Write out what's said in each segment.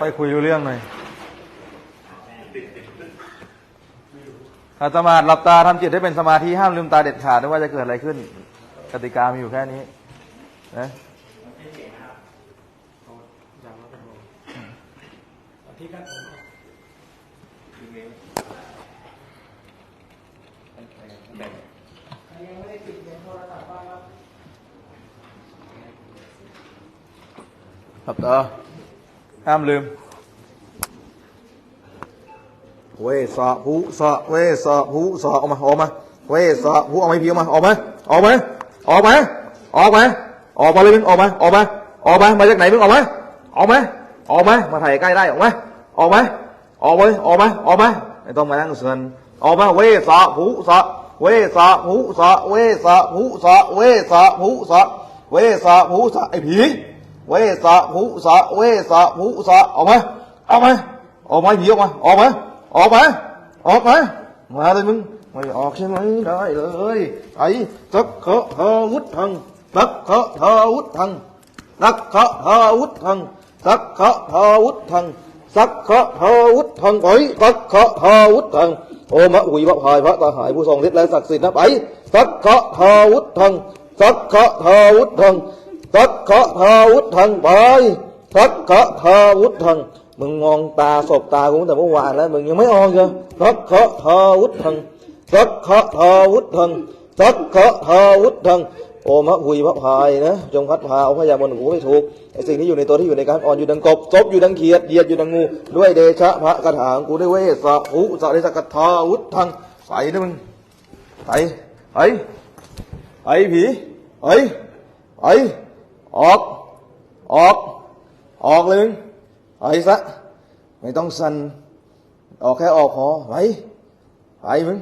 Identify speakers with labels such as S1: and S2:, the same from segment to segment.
S1: ค่อยคุยรู้เรื่องหน่อยอาตมาหลับตาทำจิตให้เป็นสมาธิห้ามลืมตาเด็ดขาดไม่ว่าจะเกิดอะไรขึ้น กติกามีอยู่แค่นี้นะหลับตา ห้ามลืม เวสะภูสะเวสะภูสะออกมาออกมา เวสะภูเอาไม้พีออกมาออกมาออกมาออกมาออกมาออกมาเลยมึงออกมาออกมาออกมามาจากไหนมึงออกมาออกมาออกมามาถ่ายใกล้ได้ออกมาออกมาออกมาออกมาออกมาไม่ต้องมานั่งเสือนออกมาเวสะภูสะเวสะภูสะเวสะภูสะเวสะภูสะเวสะภูสะไอ้ผี เวสะภูสะเวสะภูสะออกมาออกมาออกมาผีออกมาออกมาออกมาออกมามาเลยมึงไม่ออกใช่ไหมได้เลยไอ้สักขะเทวุฒังสักขะเทวุฒังสักขะเทวุฒังสักขะเทวุฒังสักขะเทวุฒังไปสักขะเทวุฒังโอมะอุยพระพายพระตาหายผู้ทรงฤทธิ์และศักดิ์สิทธิ์นะไปสักขะเทวุฒังสักขะเทวุฒัง สักขะทาวุธังไปสักขะทาวุธังมึงมองตาสบตากูตั้งแต่เมื่อวานแล้วมึงยังไม่ออกเหรอสักขะทาวุธังสักขะทาวุธังสักขะทาวุธังโอมะหุยพระพายนะจงพัดพาเอาพยามนกูไม่ถูกไอ้สิ่งที่อยู่ในตัวที่อยู่ในการอ่อนอยู่ดังกบซบอยู่ดังเขียดเหยียดอยู่ดังงู ด้วยเดชะพระกถาของกูได้เวสะหุสะเดชะกถาวุธังใส่นะมึงใส่ไอ้ไอ้ผีไอ้ไอ้ ออก ออก ออกเลยมึงไปซะไม่ต้องสั่นออกแค่ออกพอไปไปมึง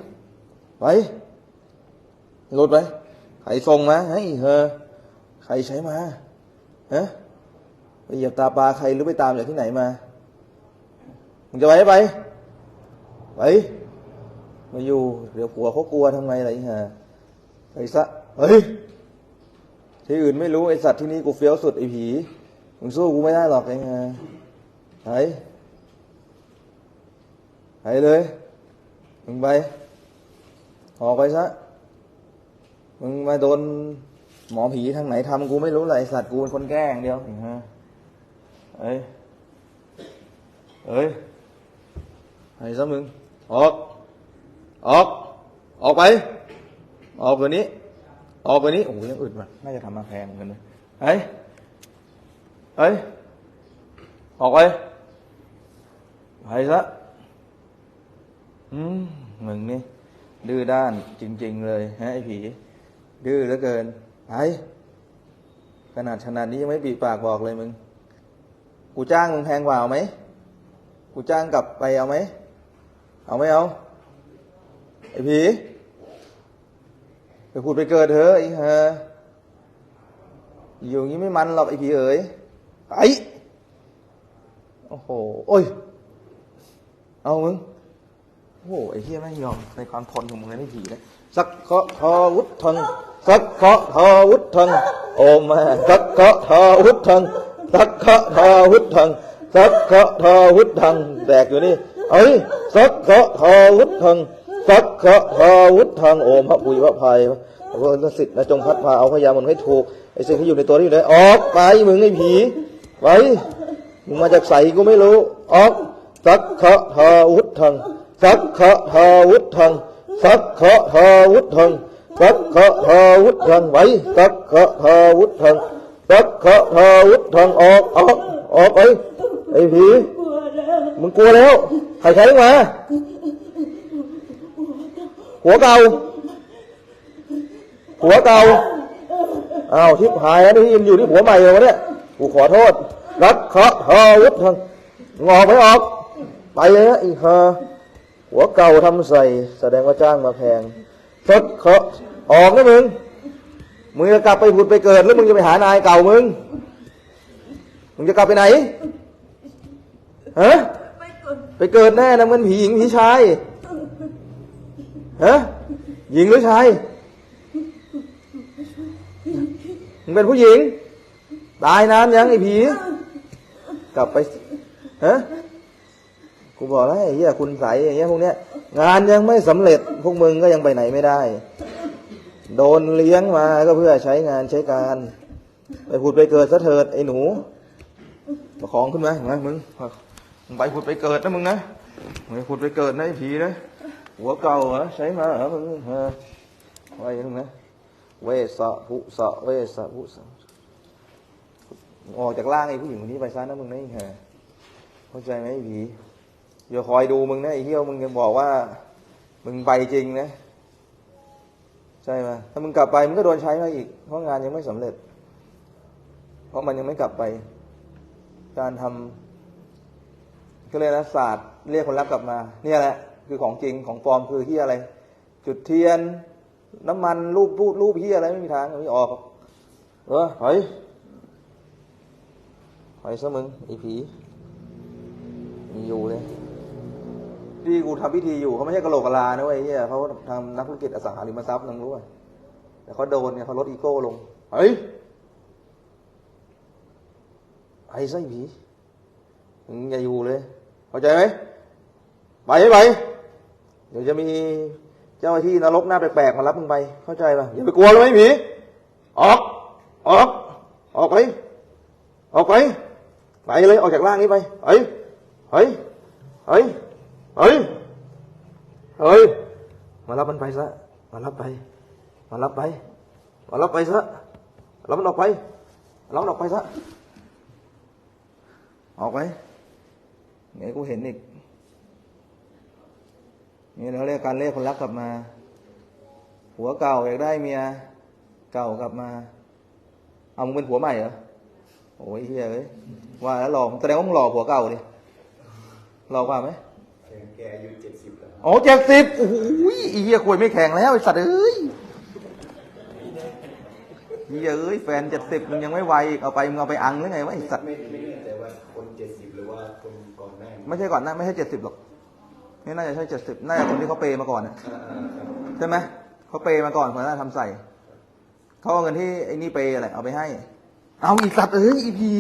S1: ไปหลุดไปใครส่งมาให้เฮอใครใช้มาฮะไปเหยียบตาปลาใครหรือไปตามจากที่ไหนมามึงจะไปไปไปมาอยู่เดี๋ยวผัวเขากลัวทำไงอะไรฮะไปซะเฮ้ย ที่อื่นไม่รู้ไอสัตว์ที่นี่กูเฟี้ยวสุดไอผีมึงสู้กูไม่ได้หรอกไอ้ฮะไปไปเลย มึงไปออกไปซะ มึงมาโดนหมอผีทางไหนทำกูไม่รู้เลยไอสัตว์กูเป็นคนแกล้งเดียวไอ้ฮะเอ้ย เอ้ยไปซะมึง ออก ออก ออกไป ออกเดี๋ยวนี้ ออกไปนี้โอ้โหยังอึดว่ะน่าจะทำมาแพงเหมือนกันเลยเฮ้ยเฮ้ยออกไปไปซะอืมมึงนี่ดื้อด้านจริง ๆ เลยฮะไอ้ผี ดื้อเหลือเกินไปขนาดขนาดนี้ยังไม่ปีปากบอกเลยมึง กูจ้างมึงแพงกว่าเอาไหม กูจ้างกลับไปเอาไหม เอาไม่เอา ไอ้ผี พูดไปเกิดเถอะไอ้ฮะอยู่อย่างนี้ไม่มันหรอกไอ้ผีเอ๋ยไอ้โอ้โหโอ้ย เอามึงโอ้โหไอ้เฮียแม่ยอมในความทนของมึงเลยไอ้ผีเลยสักเคาะทอวุฒทังสักเคาะทอวุฒทังโอมาสักเคาะทอวุฒทังสักเคาะทอวุฒทังสักเคาะทอวุฒทังแตกอยู่นี่เอ้ยสักเคาะทอวุฒทัง สักขะพาวุฒทางโอมพระปุยพระภัยพระพุทธสิทธิ์นะจงพัดพาเอาพยามนให้ถูกไอ้สิ่งที่อยู่ในตัวที่อยู่ในออกไปมึงไอ้ผีไปมึงมาจากใสกูไม่รู้ออกสักขะพาวุฒทางสักขะพาวุฒทางสักขะพาวุฒทางสักขะพาวุฒทางไปสักขะพาวุฒทางสักขะพาวุฒทางออกออกออกไปไอ้ผีมึงกลัวแล้วใครใช้มา หัวเก่า หัวเก่าอ้าวทิพหายแล้วนี่ยังอยู่ที่หัวใหม่เลยวะเนี่ยกูขอโทษ รักเคาะทอวุฒทางงอกไม่ออก ไปเลยนะอีกฮะหัวเก่าทำใส่ แสดงว่าจ้างมาแพงทดเคาะออกนะมึง มึงจะกลับไปผุดไปเกิดหรือมึงจะไปหานายเก่ามึง มึงจะกลับไปไหนฮะไปเกิดแน่นะเหมันผีหญิงผีชาย ฮะหญิงหรือชายมึงเป็นผู้หญิง ตายนานยังไอ้ผี กลับไปฮะกูบอกแล้วไอ้เหี้ยคุณใสยอย่างเงี้ยพวกเนี้ย งานยังไม่สำเร็จ พวกมึงก็ยังไปไหนไม่ได้ โดนเลี้ยงมาก็เพื่อใช้งานใช้การ ไปผุดไปเกิดซะเถิดไอ้หนูประคองขึ้นมาเห็นไหมมึงมึงไปผุดไปเกิดนะมึงนะมึงไปผุดไปเกิดนะไอ้ผีนะ หัวเก่าเหรอใช้มาเหรอมึงฮะไว้มึงนะเวสะภุสะเวสะภุสะออกจากร่างไอ้ผู้หญิงคนนี้ไปซะนะมึงนะไอ้ห่าเข้าใจไหมไอ้ผีอย่าคอยดูมึงนะไอ้เหี้ยวมึงยังบอกว่า มึงไปจริงนะใช่ไหมถ้ามึงกลับไปมึงก็โดนใช้มาอีก เพราะงานยังไม่สำเร็จ เพราะมันยังไม่กลับไป การทำก็เรียกนะศาสตร์เรียกคนรับกลับมา เนี่ยแหละ คือของจริงของปลอมคือที่อะไร จุดเทียน น้ำมันรูปพูดรูปที่อะไรไม่มีทางไม่ออก เออเฮ้ยเฮ้ยซะมึงไอ้ผีมีอยู่เลยที่กูทำพิธีอยู่เขาไม่ใช่กระโหลกกะลานะเว้ยไอ้เฮียเขาทำนักธุรกิจอสังหาริมทรัพย์นึงรู้ป่ะแต่เขาโดนเนี่ยเขาลดอีโก้ลงเฮ้ยไอ้ไส้ผีมึงอย่าอยู่เลย เข้าใจไหมไปให้ไป เดี๋ยวจะมีเจ้าหน้าที่นรกหน้าแปลกๆมารับมึงไป เข้าใจป่ะอย่าไปกลัวเลยผีออก ออก ออกไป ออกไป ไปเลยออกจากร่างนี้ไปเฮ้ยเฮ้ยเฮ้ยเฮ้ยเฮ้ยมารับมันไปซะมารับไป มารับไป มารับไปซะรับมันออกไปรับมันออกไปซะออกไปไงกูเห็นอีก นี่เราเรียกการเรียกคนรักกลับมา ผัวเก่าอยากได้เมียเก่ากลับมา เอามึงเป็นผัวใหม่เหรอโอ้ยเฮียเอ้ยว่าแล้วหลอกแสดงว่ามึงหลอกผัวเก่าดิหลอกว่าไหม
S2: แกอายุเจ็ดสิบแล้ว
S1: โอ้เจ็ดสิบโอ้โหไอ้เฮียคุยไม่แข็งแล้วไอ้สัตว์เอ้ยเฮียเอ้ยแฟนเจ็ดสิบมึงยังไม่ไวอีกเอาไปมึงเอาไปอังหรือไงวะไอ้สัตว์
S2: ไม่ไม่แน่ใจว่าคนเจ็ดสิบหรือว่าคนก่อนหน้านี้
S1: ไม่ใช่ก่อนหนะไม่ใช่เจ็ดสิบหรอก นี่น่าจะใช่เจ็ดสิบน่าจะคนที่เขาเปย์มาก่อนน่ะ
S2: อ่าอ่าครับ
S1: ใช่ไหมเขาเปย์มาก่อนคนนั้นทำใส่เขาเอาเงินที่ไอ้นี่เปย์อะไรเอาไปให้ เอาอีสัตว์เอ้ยอีผี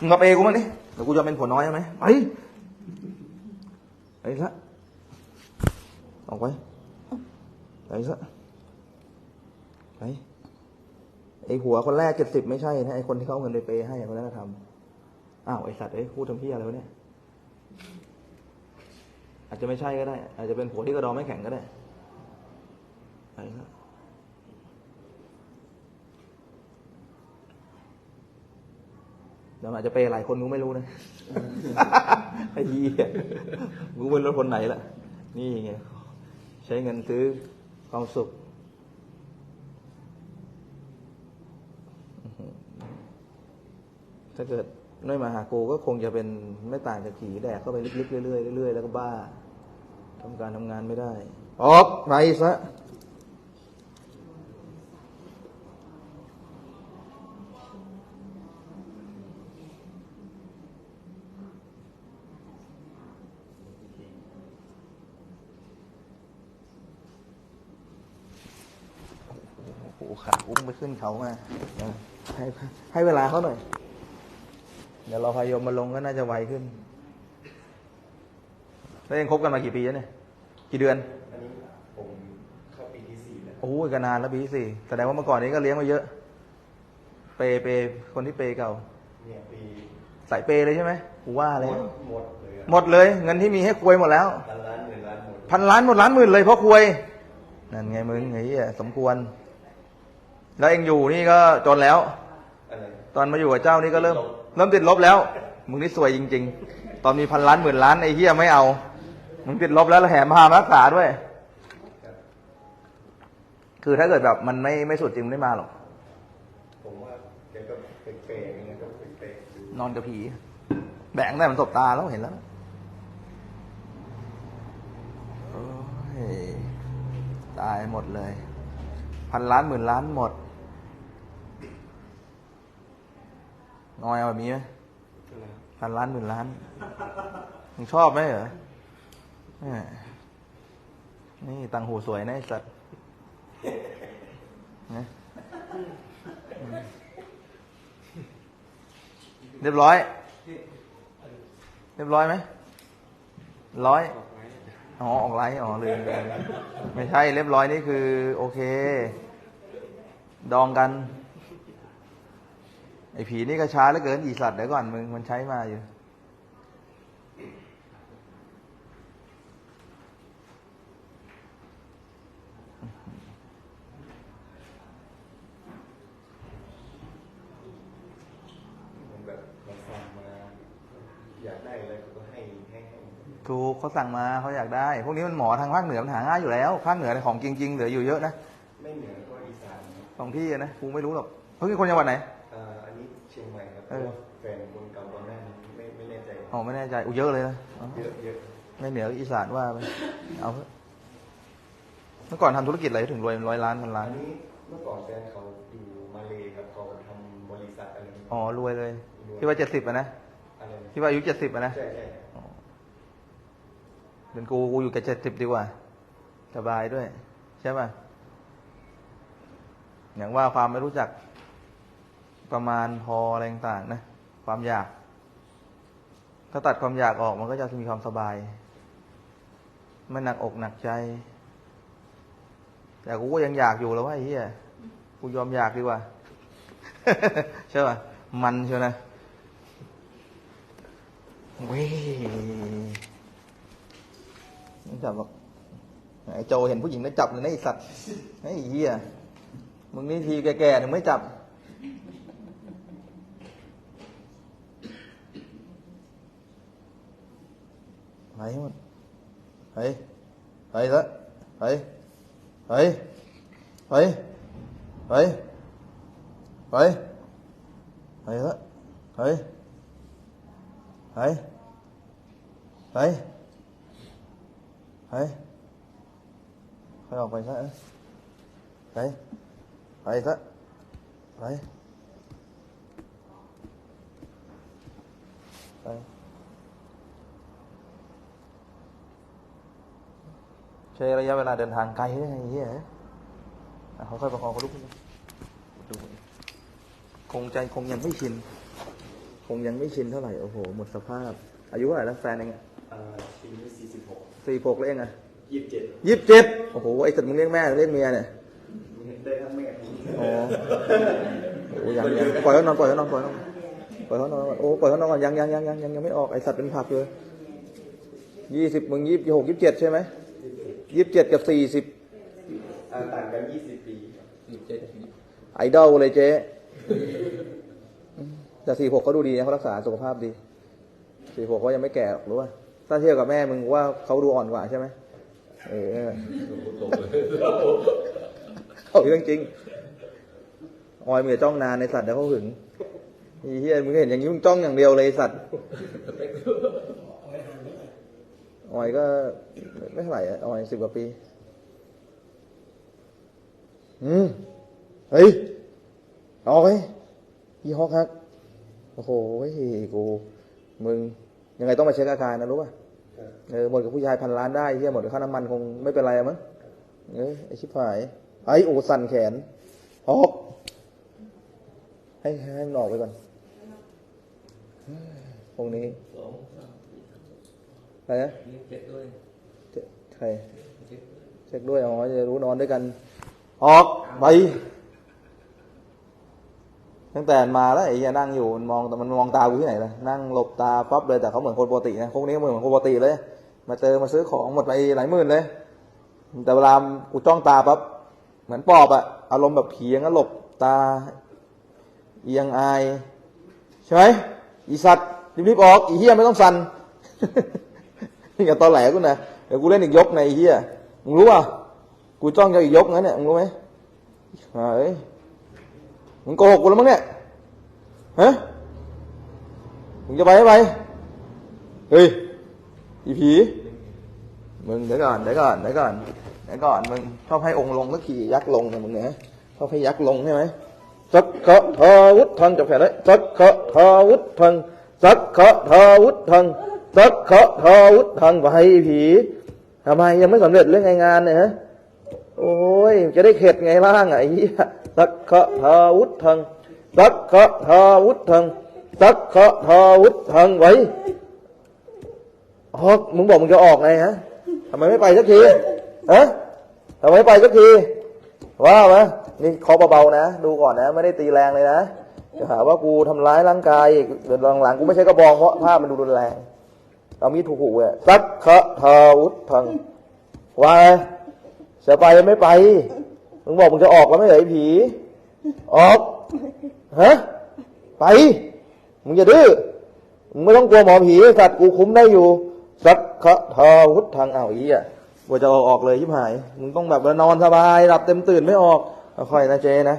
S1: มึงมาเปย์กูมาดิเดี๋ยวกูจะเป็นผัวน้อยใช่ไหมไปไปซะออกไปไปซะไปไอ้หัวคนแรกเจ็ดสิบไม่ใช่นะไอ้คนที่เขาเอาเงินไปเปย์ให้คนนั้นก็ทำอ้าวไอ้สัตว์เอ้ยพูดทำพี่อะไรวะเนี่ย อาจจะไม่ใช่ก็ได้ อาจจะเป็นผัวที่กระดองไม่แข็งก็ได้ไปครับเดี๋ยวอาจจะเปหลายคนกูไม่รู้นะไอ้เหี้ยกูเป็นรถคนไหนล่ะ นี่ไงใช้เงินซื้อความสุขถ้าเกิดไม่มาหากูก็คงจะเป็นไม่ต่างจากผีแดกเข้าไปลึกๆเรื่อยๆเรื่อยๆแล้วก็บ้า ทำการทำงานไม่ได้ ออกไปซะโอ้โหขาอุ้มไปขึ้นเขามาเดี๋ยวให้ให้เวลาเขาหน่อย เดี๋ยวเราพายมมาลงก็น่าจะไวขึ้น แล้วยังคบกันมากี่ปีแล้วเนี่ย กี่เดือน
S2: อันนี้ผมเข้าปีที่สี่แล้ว
S1: โอ้ยก็นานแล้วปีที่สี่แสดงว่าเมื่อก่อนนี้ก็เลี้ยงมาเยอะ เปย์เปย์คนที่เปย์เก่า
S2: เนี่ยปี
S1: สายเปย์เลยใช่ไหมกูว่า
S2: หม
S1: เลย
S2: ดหมดเลยอะ
S1: หมดเลย เงินที่มีให้ควยหมดแล้ว
S2: พันล้านหมื่นล้านหมด
S1: พันล้านหมดล้านหมื่นเลยเพราะควย นั่นไงมึงไอ้เหี้ยสมควร แล้วเองอยู่นี่ก็จนแล้ว
S2: อะไร
S1: ตอนมาอยู่กับเจ้านี่ก็เริ่มเริ่มติดลบแล้ว มึงนี่สวยจริง ๆ ตอนมีพันล้านหมื่นล้านไอ้เหี้ยไม่เอา มึงติดลบแล้วแล้วแถมพามารักษาด้วย
S2: ครับ
S1: คือถ้าเกิดแบบมันไม่ไม่สุดจริงไม่มาหรอก
S2: ผมว่าแกก็เป๊ะๆอย่างเงี้ยก็เป๊ะๆอยู่
S1: นอนกับผี แบงได้มันตบตาแล้วเห็นแล้วโอ้ยตายหมดเลย พันล้านหมื่นล้านหมดนอยเอาแบบนี้ไหมพันล้านหมื่นล้านมึงชอบไหมเหรอแหม่ นี่ตังหูสวยนะไอสัตว์นะเรียบร้อย เรียบร้อยไหมร้อยอ๋อออกไลน์อ๋อลืมลืมไม่ใช่เรียบร้อยนี่คือ โอเค ดองกัน ไอ้ผีนี่ก็ช้าเหลือเกินอีสัตว์เดี๋ยวก่อนมึงมันใช้มาอยู่
S2: เหมือนแบบเราสั่งมา อยากได้อะไรก็ให้ให้ให้
S1: ถูกเขาสั่งมาเขาอยากได้ พวกนี้มันหมอทางภาคเหนือมันหาง่ายอยู่แล้วภาคเหนือเนี่ยของจริงๆเหลืออยู่เยอะนะ
S2: ไม่เหนือก็อีสานครับ
S1: สองที่อะนะกูไม่รู้หรอกเพิ่งเป็นคนจังหวัดไหน
S2: อ่าอันนี้เชียงใหม่ครับเพ
S1: เออ
S2: ราะว่าแฟนคนเก่าตอนแรกไม่ไม่แน่ใจ
S1: อ๋อไม่แน่ใจอู้เยอะเลยนะอ๋อ
S2: เยอะเยอะ
S1: ไม่เหนืออีสานว่าไปเอาเถอะเมื่อก่อนทำธุรกิจอะไรถึงรวยเป็นร้อยล้านพันล้า
S2: อั
S1: น
S2: นนี้เมื่อก่อนแฟนเขาอยู่มาเลครับเขาทำบริษัทอะไร
S1: อ๋อรวยเลย ที่ว่าเจ็ดสิบอะนะ
S2: อะไรนะ
S1: ที่ว่าอายุเจ็ดสิบอะนะ
S2: ใช่ใช่
S1: เป็นกูกูอยู่กับเจ็ดสิบดีกว่า สบายด้วย ใช่ป่ะอย่างว่าความไม่รู้จักประมาณพออะไรต่างๆนะ ความอยาก ถ้าตัดความอยากออกมันก็จะมีความสบายไม่หนักอกหนักใจ แต่กูก็ยังอยากอยู่แล้วว่าเหี้ยกูยอมอยากดีกว่าใช่ป่ะมันเชียวนะเว้ย จับหรอกไอ้โจเห็นผู้หญิงแล้วจับเลยนะไอ้สัตว์ไอ้เหี้ยมึงนี่ทีแก่ๆถึงไม่จับ ไปหมดไปไปละไปไปไปไปไปไปละไปไปไป ไปไปออกไปซะไปไปซะไปไปใช้ระยะเวลาเดินทางไกลได้วยไอ้เหี้ยอะค่อยประคองเขาลุกดูคงใจคงยังไม่ชิน คงยังไม่ชินเท่าไหร่ โอ้โห หมดสภาพ อายุเท่าไหร่แล้วแฟนเองอะ
S2: อ่า ปีนี้สี่สิบหก
S1: สี่หกแล้วเองอะ
S2: ยี่สิบเจ็ด
S1: ยี่สิบเจ็ดโอ้โหไอ้สัตว์มึงเลี้ยงแม่หรือเลี้ยงเมียเนี่ย
S2: ได้ทั้งแม่
S1: อ๋อโอ้ยังยังปล่อยเขานอนปล่อยเขานอนปล่อยเขานอนปล่อยเขานอนก่อนโอ้ปล่อยเขานอนก่อนยังยังยังยังยังยังไม่ออกไอสัตว์เป็นผักเลยยี่สิบมึงยี่สิบหกยี่สิบเจ็ดใช่ไหมยี่สิบเจ็ดกับสี่สิบ
S2: อ่าต่างกันยี่สิบปี
S1: ไอดอลเลยเจ๊แต่สี่หกเขาดูดีนะเขารักษาสุขภาพดีสี่หกเขายังไม่แก่หรอกรู้ป่ะ ถ้าเทียบกับแม่มึงว่าเขาดูอ่อนกว่าใช่ไหมเออเขาเรื่องจริงออยมึงอย่าจ้องนานในสัตว์เดี๋ยวเขาหึงอีเฮียมึงเห็นอย่างนี้มึงจ้องอย่างเดียวเลยสัตว์ออยก็ไม่เท่าไหร่ออยสิบกว่าปีอืมเฮ้ยเอาไปยี่ห้อครับโอ้โหกูมึงยังไงต้องมาเช็คอาการนะรู้ป่ะ เออหมดกับผู้ชายพันล้านได้เฮียหมดกับค่าน้ำมันคงไม่เป็นไรอะมั้งเอ้ยไอชิบหาย ไอโอสั่นแขนออกให้ให้มันออกไปก่อนเฮ้ยพวกนี้อะไรนะเช็คด้วยใครเช็คด้วยอ๋อจะรู้นอนด้วยกัน ออกไป ตั้งแต่มาแล้วไอ้เหี้ยนั่งอยู่มันมองแต่มันมองตากูที่ไหนล่ะนั่งหลบตาปั๊บเลยแต่เขาเหมือนคนปกตินะพวกนี้เหมือนคนปกติเลย มาเจอมาซื้อของหมดไปหลายหมื่นเลย แต่เวลากูจ้องตาปั๊บเหมือนปอบอะอารมณ์แบบผียงนั้นหลบตา เอียงอายใช่ไหมอีสัตว์รีบๆออกอีเฮียไม่ต้องสั่นนี่กับตอนแหลกูนะเดี๋ยวกูเล่นอีกยกในอ้เฮียมึงรู้ป่ะกูจ้องจะอีกยกงั้นเนี่ยมึงรู้ไหมเฮ้ย มึงโกหกกูแล้วมั้งเนี่ยฮะมึงจะไปไม่ไปเฮ้ยอีผีมึงเดี๋ยวก่อนเดี๋ยวก่อนเดี๋ยวก่อนเดี๋ยวก่อนมึงชอบให้องค์ลงก็ขี่ยักษ์ลงนะมึงเนี่ยชอบให้ยักษ์ลงใช่ไหมสักขะทาวุฒทังจบแค่เลยสักขะทาวุฒทังสักขะทาวุฒทังสักขะทาวุฒทังไปอีผีทำไมยังไม่สำเร็จเรื่องงานเนี่ยฮะ โอ้ยจะได้เข็ดไงล่างอะไอ้เหี้ยสักขะทาวุฒทังสักขะทาวุฒทังสักขะทาวุฒทังไว้ออกมึงบอกมึงจะออกไงฮะทำไมไม่ไปสักทีฮะทำไมไม่ไปสักทีว้าวะนี่เคาะเบาๆนะ ดูก่อนนะ ไม่ได้ตีแรงเลยนะจะหาว่ากูทำร้ายร่างกายอีกเดี๋ยวหลังๆกูไม่ใช่กระบองเพราะภาพมันดูรุนแรงเอามีดถูกหูเว้ยสักขะทาวุธทังว่า จะไปไม่ไป มึงบอกมึงจะออกแล้วไม่เหรอไอ้ผี ออก ฮะ ไป มึงอย่าดื้อ มึงไม่ต้องกลัวหมอผีสัตว์กูคุ้มได้อยู่ สักขะทาวุธทางเอาอีอะกลัวจะเอาออกเลยชิบหาย มึงต้องแบบนอนสบายหลับเต็มตื่นไม่ออกเอค่อยนะเจนะ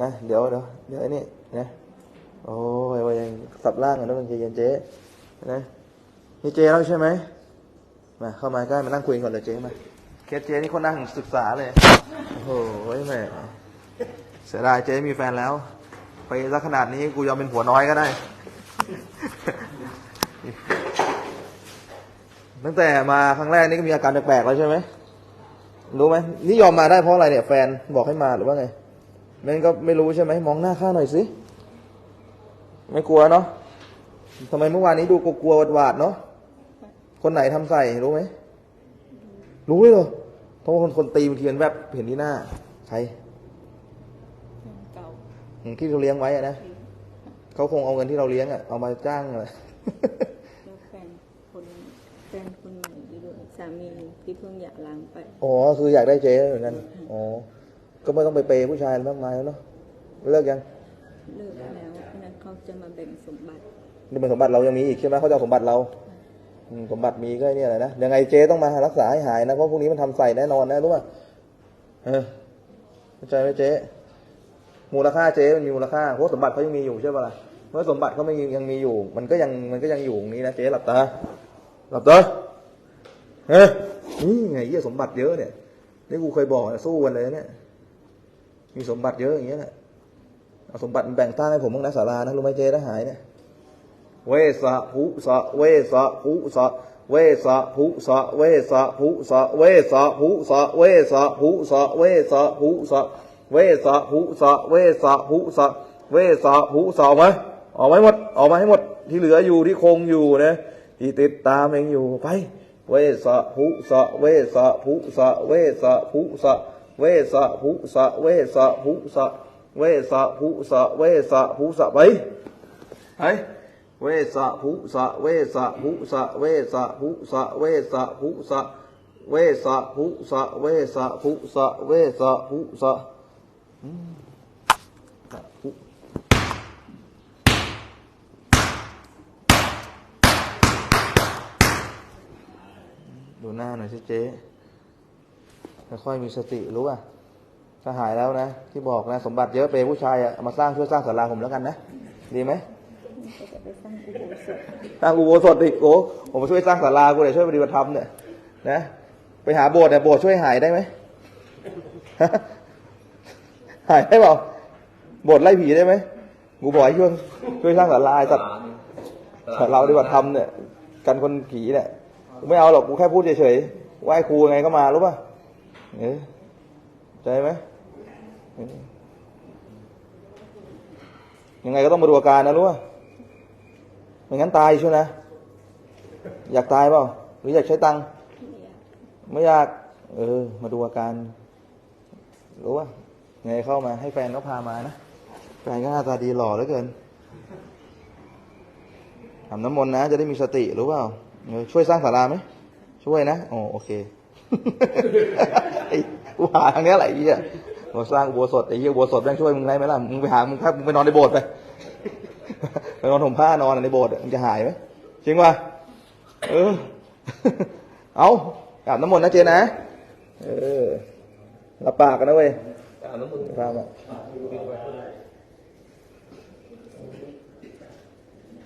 S1: นะ เดี๋ยวเดี๋ยวเดี๋ยวนี่นะ โอ้ยว่ายังสับล่างกันแล้วมันใจเย็นเจ๊นะนี่เจแล้วใช่ไหมมาเข้ามาใกล้มานั่งคุยกันก่อนเลยเจ๊มา เคสเจนี่คนนั่งศึกษาเลย โอ้โหแม่เสียดายเจมีแฟนแล้ว ไปสักขนาดนี้กูยอมเป็นผัวน้อยก็ได้ ตั้งแต่มาครั้งแรกนี่ก็มีอาการแปลกๆแล้วใช่ไหมรู้ไหมนี่ยอมมาได้เพราะอะไรเนี่ยแฟนบอกให้มาหรือว่าไงนั่นก็ไม่รู้ใช่ไหมมองหน้าข้าหน่อยสิไม่กลัวเนาะทำไมเมื่อวานนี้ดูกลัวหวาดๆเนาะคนไหนทำใส่รู้ไหมรู้เลยเหรอ เพราะว่าคนคนตีบางทีมันแบบเห็นที่หน้า ใคร
S3: เก่า
S1: อืมที่เราเลี้ยงไว้อะนะเขาคงเอาเงินที่เราเลี้ยงอะเอามาจ้างอะไร
S3: แล้วแฟนคนแฟนคนใหม่อยู่ด้วยสามีที่เพิ่งหย่าร้างไป
S1: อ๋อคืออยากได้เจ๊เหมือนกันอ๋อก็ไม่ต้องไปเปย์ผู้ชายมากมายแล้วเนาะเลิกยัง
S3: เลิกแล้วเพราะนั้นเขาจะมาแบ่งสมบัติ
S1: นี่เป็นสมบัติเรายังมีอีกใช่ไหมเขาจะเอาสมบัติเราอืม สมบัติมีก็เนี่ยแหละนะยังไงเจ๊ต้องมารักษาให้หายนะเพราะพวกนี้มันทำใส่แน่นอนนะรู้ป่ะเออเข้าใจไหมเจ๊มูลค่าเจ๊มันมีมูลค่าเพราะสมบัติเขายังมีอยู่ใช่ป่ะล่ะเมื่อสมบัติเขาไม่ยังมีอยู่ มันก็ยังมันก็ยังอยู่ตรงนี้นะเจ๊หลับตาหลับตาเฮ้ยนี่ไงเหี้ยสมบัติเยอะเนี่ยนี่กูเคยบอกนะสู้กันเลยเนี่ย มีสมบัติเยอะอย่างเงี้ยแหละเอาสมบัติมาแบ่งสร้างให้ผมบ้างนะศาลานะรู้ไหมเจ๊ถ้าหายเนี่ย เวสะภุสะเวสะภุสะเวสะภุสะเวสะภุสะเวสะภุสะเวสะภุสะเวสะภุสะเวสะภุสะเวสะภุสะเวสะภุสะออกมาออกมาให้หมดออกมาให้หมดที่เหลืออยู่ที่คงอยู่นะที่ติดตามเองอยู่ไปเวสะภุสะเวสะภุสะเวสะภุสะเวสะภุสะเวสะภุสะเวสะภุสะเวสะภุสะไปไป เวสะภุสะเวสะภุสะเวสะภุสะเวสะภุสะเวสะภุสะเวสะภุสะเวสะภุสะอืมสะภุดูหน้าหน่อยสิเจ๊ค่อยมีสติรู้ป่ะถ้าหายแล้วนะ ที่บอกนะ สมบัติเยอะเปผู้ชายอะเอามาสร้างช่วยสร้างศาลาผมแล้วกันนะ ดีไหม
S3: ก็จะไปสร้างอุโบสถ
S1: สร้างอุโบสถอีกโอ้ผมมาช่วยสร้างศาลากูเดี๋ยวช่วยปฏิบัติธรรมเนี่ยนะไปหาโบสถ์เนี่ยโบสถ์ช่วยหายได้ไหมหายได้เปล่าโบสถ์ไล่ผีได้ไหมกูบอกให้ช่วยช่วยสร้างศาลาสัตว์เราปฏิบัติธรรมเนี่ย กันคนผีเนี่ยกูไม่เอาหรอกกูแค่พูดเฉยๆไหว้ครูไงก็มารู้ป่ะเออใจไหมยังไงก็ต้องมาดูอาการนะรู้ป่ะ ไม่งั้นตายช่วยนะ อยากตายเปล่า หรืออยากใช้ตังค์ไม่อยาก เออ มาดูอาการ รู้ป่ะไงเข้ามาให้แฟนเขาพามานะ แฟนก็หน้าตาดีหล่อเหลือเกินทำน้ำมนต์นะ จะได้มีสติรู้เปล่าช่วยสร้างศาลาไหม ช่วยนะอ๋อโอเคไอ้กูหาทางนี้ยแหละไอ้เหี้ยมาสร้างอุโบสถไอ้เหี้ยอุโบสถแม่งช่วยมึงได้ไหมล่ะ มึงไปหา มึงถ้ามึงไปนอนในโบสถ์ไป ไปนอนห่มผ้านอนในโบสถ์อะมันจะหายไหมจริงป่ะเออ เอาอาบน้ำมนต์นะเจนะ เออรับปากกันนะเว้ย
S2: อาบน้ำมนต์
S1: พามา